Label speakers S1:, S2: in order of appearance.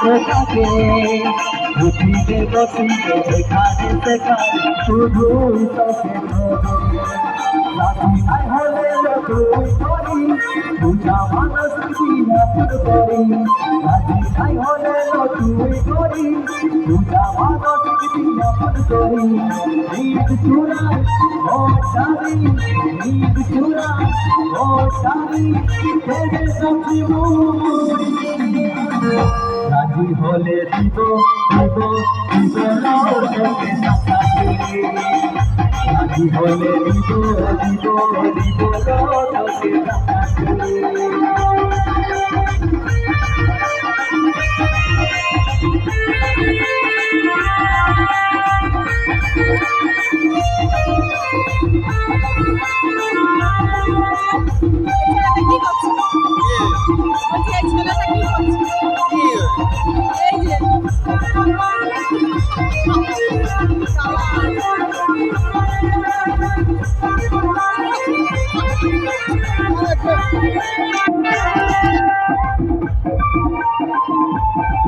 S1: তোকে বুঝিতে বসিতে এখানে সেখানে শুধুই তোকে খুঁজে রাজি নাই হলে তুই করি, পূজা মানুষ দিনাপুর করি। রাজি নাই হলে তুই করি, পূজা মানুষ দিনাপুর করি। ঈদ চূড়া ও চারি ঈদ চূড়া ও চারি ছেড়ে সবজি রাজি হলে দিব দিব দিব তোকে হলে দিব দিব দিব Thank
S2: ছেলেটা বাবা।